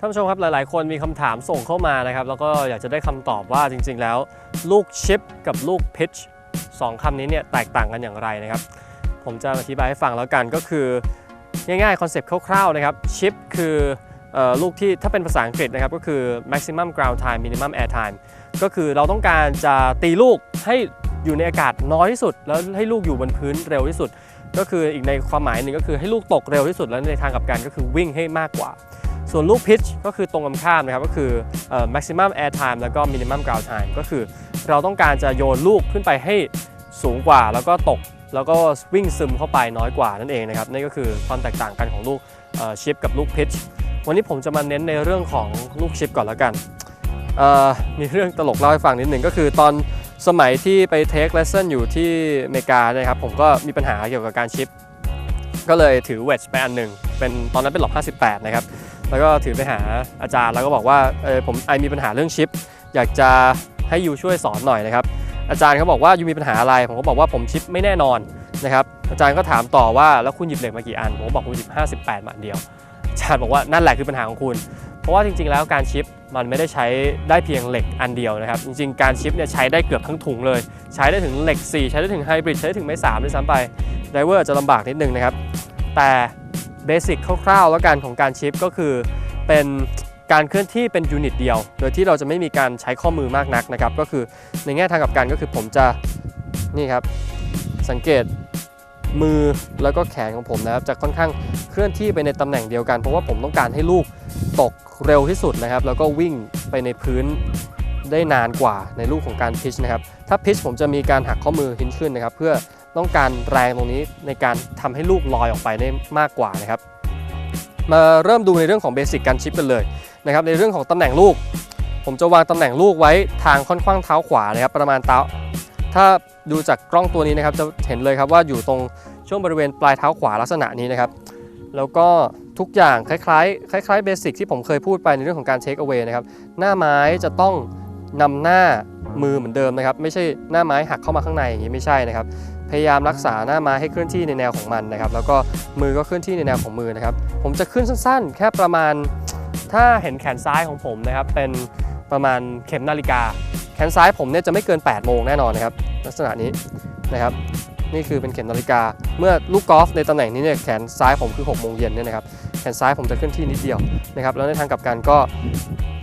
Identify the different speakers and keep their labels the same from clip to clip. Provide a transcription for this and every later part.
Speaker 1: ท่านผู้ชมครับหลาย ๆ คนมีคำถามส่งเข้ามานะครับ แล้วก็อยากจะได้คำตอบว่าจริง ๆ แล้ว ลูกชิปกับลูกพิชสองคำนี้เนี่ยแตกต่างกันอย่างไรนะครับ ผมจะอธิบายให้ฟังแล้วกันก็คือ ง่าย ๆ คอนเซปต์คร่าว ๆ นะครับชิปคือออลูกที่ถ้าเป็นภาษาอังกฤษนะครับก็คือ maximum ground time minimum air time ก็คือเราต้องการจะตีลูกให้อยู่ในอากาศน้อยที่สุด แล้วให้ลูกอยู่บนพื้นเร็วที่สุด ก็คืออีกในความหมายหนึ่งก็คือให้ลูกตกเร็วที่สุดแล้วในทางกลับกันก็คือวิ่งให้มากกว่า ส่วนลูกพิชก็คือตรงกันข้ามนะครับก็คือ maximum air time แล้วก็ minimum ground time ก็คือเราต้องการจะโยนลูกขึ้นไปให้สูงกว่าแล้วก็ตกแล้วก็วิ่งซึมเข้าไปน้อยกว่านั่นเองนะครับนี่ก็คือความแตกต่างกันของลูกชิปกับลูกพิชวันนี้ผมจะมาเน้นในเรื่องของลูกชิปก่อนแล้วกัน มีเรื่องตลกเล่าให้ฟังนิดหนึ่งก็คือตอนสมัยที่ไปเทคเลสเซนอยู่ที่อเมริกานะครับ ผมก็มีปัญหาเกี่ยวกับการชิป ก็เลยถือเวทไปอันหนึ่งเป็นตอนนั้นเป็นหลบ58 นะครับ แล้วก็ถือไปหาอาจารย์แล้วก็บอกว่าเออผมไอมีปัญหาเรื่องชิป อยากจะให้ยูช่วยสอนหน่อยนะครับอาจารย์เขาบอกว่ายูมีปัญหาอะไร ผมก็บอกว่าผมชิปไม่แน่นอนนะครับอาจารย์ก็ถามต่อว่าแล้วคุณหยิบเหล็กมากี่อัน ผมบอกผมหยิบ 58มาอันเดียว อาจารย์บอกว่านั่นแหละคือปัญหาของคุณ เพราะว่าจริงๆแล้วการชิปมันไม่ได้ใช้ได้เพียงเหล็กอันเดียวนะครับจริงๆการชิปเนี่ยใช้ได้เกือบทั้งถุงเลย ใช้ได้ถึงเหล็ก 4 ใช้ได้ถึงไฮบริดใช้ได้ถึงไม้3ด้วยซ้ำไปไดเวอร์จะลำบากนิดนึงนะครับแต่ เบสิกคร่าวๆ แล้วกันของการชิปก็คือเป็นการเคลื่อนที่เป็นยูนิตเดียว โดยที่เราจะไม่มีการใช้ข้อมือมากนักนะครับ ก็คือในแง่ทางกับกันก็คือผมจะนี่ครับสังเกตมือแล้วก็แขนของผมนะครับจะค่อนข้างเคลื่อนที่ไปในตำแหน่งเดียวกัน เพราะว่าผมต้องการให้ลูกตกเร็วที่สุดนะครับ แล้วก็วิ่งไปในพื้นได้นานกว่าในลูกของการพิชนะครับ ถ้าพิชผมจะมีการหักข้อมือหินขึ้นนะครับ เพื่อ ต้องการแรงตรงนี้ในการทำให้ลูกลอยออกไปได้มากกว่านะครับ มาเริ่มดูในเรื่องของเบสิกการชิปกันเลยนะครับ ในเรื่องของตำแหน่งลูก ผมจะวางตำแหน่งลูกไว้ทางค่อนข้างเท้าขวานะครับ ประมาณเท้า ถ้าดูจากกล้องตัวนี้นะครับ จะเห็นเลยครับว่าอยู่ตรงช่วงบริเวณปลายเท้าขวาลักษณะนี้นะครับ แล้วก็ทุกอย่างคล้ายๆ คล้ายๆเบสิกที่ผมเคยพูดไปในเรื่องของการเทคเอา a y นะครับ หน้าไม้จะต้องนำหน้า มือเหมือนเดิมนะครับ ไม่ใช่หน้าไม้หักเข้ามาข้างในอย่างนี้ไม่ใช่นะครับ พยายามรักษาหน้าไม้ให้เคลื่อนที่ในแนวของมันนะครับ แล้วก็มือก็เคลื่อนที่ในแนวของมือนะครับ ผมจะขึ้นสั้นๆ แค่ประมาณ ถ้าเห็นแขนซ้ายของผมนะครับ เป็นประมาณเข็มนาฬิกา แขนซ้ายผมเนี่ยจะไม่เกิน 8 โมงแน่นอนนะครับ ลักษณะนี้นะครับนี่คือเป็นเข็มนาฬิกา เมื่อลูกกอล์ฟในตำแหน่งนี้เนี่ยแขนซ้ายผมคือ6โมงเย็นเนี่ยนะครับ แขนซ้ายผมจะเคลื่อนที่นิดเดียวนะครับ แล้วในทางกลับกันก็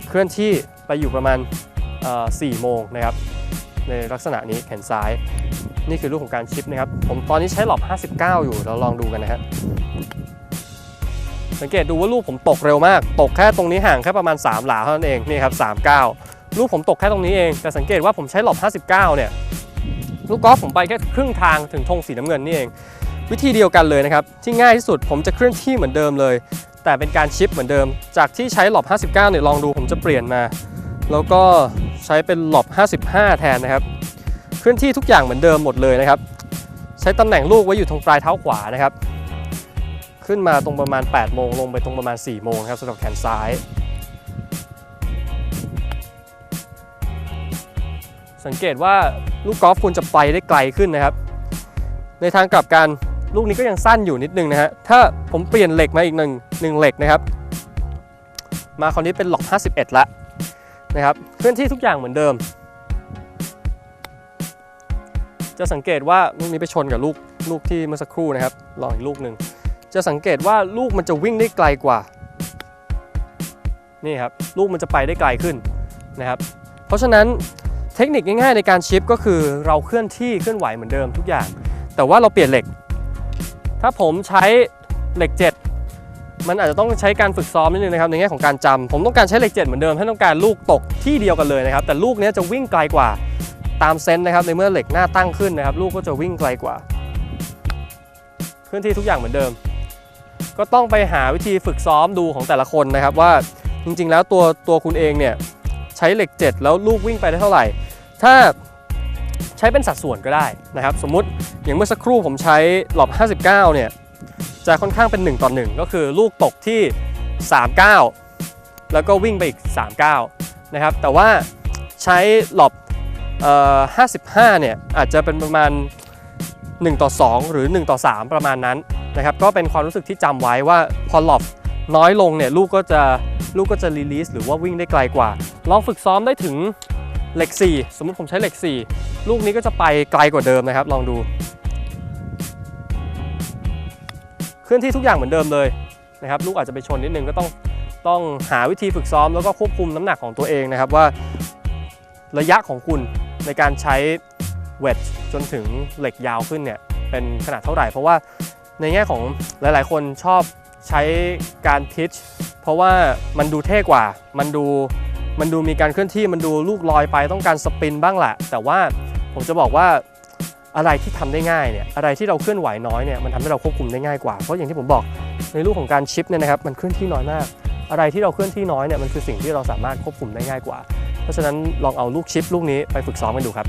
Speaker 1: เคลื่อนที่ไปอยู่ประมาณ 4 โมงนะครับในลักษณะนี้แขนซ้าย นี่คือลูกของการชิปนะครับ ผมตอนนี้ใช้หลอบ 59 อยู่เราลองดูกันนะฮะสังเกตดูว่าลูกผมตกเร็วมาก ตกแค่ตรงนี้ห่างแค่ประมาณ 3 หลาเท่านั้นเองนี่ครับ39 ลูกผมตกแค่ตรงนี้เอง แต่สังเกตว่าผมใช้หลอบ59 เนี่ย ลูกกอล์ฟผมไปแค่ครึ่งทางถึงธงสีน้ำเงินนี่เอง วิธีเดียวกันเลยนะครับ ที่ง่ายที่สุดผมจะเคลื่อนที่เหมือนเดิมเลย แต่เป็นการชิปเหมือนเดิม จากที่ใช้หลอบ59 เนี่ยลองดูผมจะเปลี่ยนมา แล้วก็ ใช้เป็นหลบ55 แทนนะครับ เคลื่อนที่ทุกอย่างเหมือนเดิมหมดเลยนะครับ ใช้ตำแหน่งลูกไว้อยู่ตรงปลายเท้าขวานะครับ ขึ้นมาตรงประมาณ 8 โมงลงไปตรงประมาณ 4 โมงครับสำหรับแขนซ้าย สังเกตว่าลูกกอล์ฟควรจะไปได้ไกลขึ้นนะครับ ในทางกลับกันลูกนี้ก็ยังสั้นอยู่นิดนึงนะฮะ ถ้าผมเปลี่ยนเหล็กมาอีกหนึ่งหนึ่งเหล็กนะครับ มาคราวนี้เป็นหลอก 51 ละ นะครับเคลื่อนที่ทุกอย่างเหมือนเดิม จะสังเกตว่าลูกนี้ไปชนกับลูกลูกที่เมื่อสักครู่นะครับลองอีกลูกหนึ่งจะสังเกตว่าลูกมันจะวิ่งได้ไกลกว่านี่ครับลูกมันจะไปได้ไกลขึ้นนะครับ เพราะฉะนั้นเทคนิคง่ายๆในการชิปก็คือเราเคลื่อนที่เคลื่อนไหวเหมือนเดิมทุกอย่าง แต่ว่าเราเปลี่ยนเหล็ก ถ้าผมใช้เหล็ก 7 มันอาจจะต้องใช้การฝึกซ้อมนิดนึงนะครับในแง่ของการจำผมต้องการใช้เหล็ก7เหมือนเดิมถ้ต้องการลูกตกที่เดียวกันเลยนะครับแต่ลูกนี้จะวิ่งไกลกว่าตามเซนนะครับในเมื่อเหล็กหน้าตั้งขึ้นนะครับ ลูกก็จะวิ่งไกลกว่าเคลื่อนที่ทุกอย่างเหมือนเดิม ก็ต้องไปหาวิธีฝึกซ้อมดูของแต่ละคนนะครับว่าจริงๆ แล้วตัวตัวคุณเองเนี่ยใช้เหล็ก 7 แล้วลูกวิ่งไปได้เท่าไหร่ ถ้าใช้เป็นสัดส่วนก็ได้นะครับ สมมุติอย่างเมื่อสักครู่ผมใช้หลอบ 59 เนี่ย จะค่อนข้างเป็น 1 ต่อ 1 ก็คือลูกตกที่ 39 แล้วก็วิ่งไปอีก 39 นะครับ แต่ว่าใช้หลบเอ่อ55 เนี่ยอาจจะเป็นประมาณ 1 ต่อ 2 หรือ 1 ต่อ 3 ประมาณนั้นนะครับ ก็เป็นความรู้สึกที่จำไว้ว่าพอหลบน้อยลงเนี่ยลูกก็จะลูกก็จะรีลีสหรือว่าวิ่งได้ไกลกว่า ลองฝึกซ้อมได้ถึงเหล็ก 4 สมมุติผมใช้เหล็ก 4 ลูกนี้ก็จะไปไกลกว่าเดิมนะครับ ลองดู เคลื่อนที่ทุกอย่างเหมือนเดิมเลยนะครับลูกอาจจะไปชนนิดนึงก็ต้องต้องหาวิธีฝึกซ้อมแล้วก็ควบคุมน้ำหนักของตัวเองนะครับว่า ระยะของคุณในการใช้เวทจนถึงเหล็กยาวขึ้นเนี่ยเป็นขนาดเท่าไหร่ เพราะว่าในแง่ของหลาย ๆ คนชอบใช้การพิชเพราะว่ามันดูเท่กว่า มันดูมันดูมีการเคลื่อนที่มันดูลูกลอยไปต้องการสปินบ้างแหละแต่ว่าผมจะบอกว่า อะไรที่ทำได้ง่ายเนี่ยอะไรที่เราเคลื่อนไหวน้อยเนี่ยมันทำให้เราควบคุมได้ง่ายกว่าเพราะอย่างที่ผมบอกในลูกของการชิปเนี่ยนะครับมันเคลื่อนที่น้อยมาก อะไรที่เราเคลื่อนที่น้อยเนี่ยมันคือสิ่งที่เราสามารถควบคุมได้ง่ายกว่า เพราะฉะนั้นลองเอาลูกชิปลูกนี้ไปฝึกซ้อมกันดูครับ